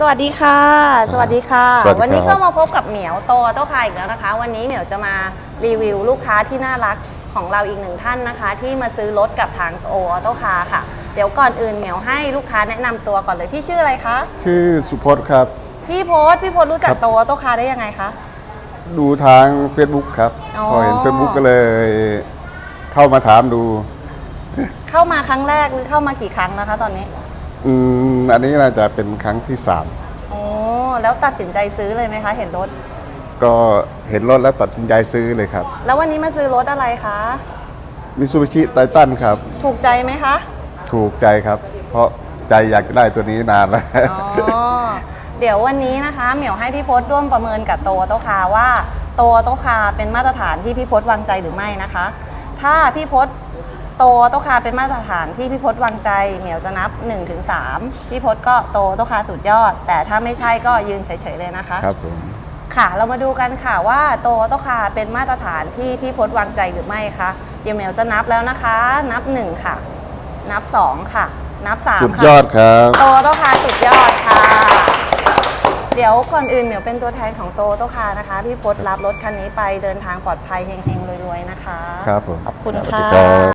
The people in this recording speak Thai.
สวัสดีค่ะ สวัสดีค่ะ สวัสดีครับ วันนี้ก็มาพบกับเหมียวโตโต้คาอีกแล้วนะคะ วันนี้เหมียวจะมารีวิวลูกค้าที่น่ารักของเราอีกหนึ่งท่านนะคะ ที่มาซื้อรถกับทางโตโต้คาค่ะ เดี๋ยวก่อนอื่นเหมียวให้ลูกค้าแนะนำตัวก่อนเลยพี่ชื่ออะไรคะ ชื่อสุพจน์ครับ พี่โพสพี่โพสรู้จัคกรับ โตโต้คาได้ยังไงคะ ดูทาง Facebook ครับ อ๋อ พอเห็น Facebook ก็เลย เข้ามาถามดู เข้ามาครั้งแรกหรือเข้ามากี่ครั้งนะคะ ตอนนี้ อืมอันนี้น่าจะเป็นครั้งที่สามโอ้แล้วตัดสินใจซื้อเลยไหมคะ เห็นรถ ก็เห็นรถแล้วตัดสินใจซื้อเลยครับแล้ววันนี้มาซื้อรถอะไรคะมิซูบิชิไททันครับ ถูกใจไหมคะถูกใจครับ เพราะใจอยากจะได้ตัวนี้นานแล้ว อ๋อเดี๋ยววันนี้นะคะเหมียวให้พี่พศร่วมประเมินกับโตโตคาว่าโตโตคาเป็นมาตรฐานที่พี่พศวางใจหรือไม่นะคะ ถ้าพี่พศ โตโตคาเป็นมาตรฐานที่พี่พศวางใจเหมียวจะนับ1-3ถึง3พี่พศก็โตโตคาสุดยอด แต่ถ้าไม่ใช่ก็ยืนเฉยๆเลยนะคะ ครับผมค่ะเรามาดูกันค่ะว่าโตโตคาเป็นมาตรฐานที่พี่พศวางใจหรือไม่คะเดี๋ยวเหมียวจะนับแล้วนะคะ นับ 1 ค่ะ นับ 2 ค่ะ นับ 3 สุดค่ะยอดครับ โตโตคาสุดยอดค่ะ เดี๋ยวก่อนอื่นเหมียวเป็นตัวแทนของโตโตคานะคะ พี่พศรับรถคันนี้ไปเดินทางปลอดภัยเฮงๆรวยๆนะคะ ครับผมขอบคุณสวัสดีค่ะ ครับ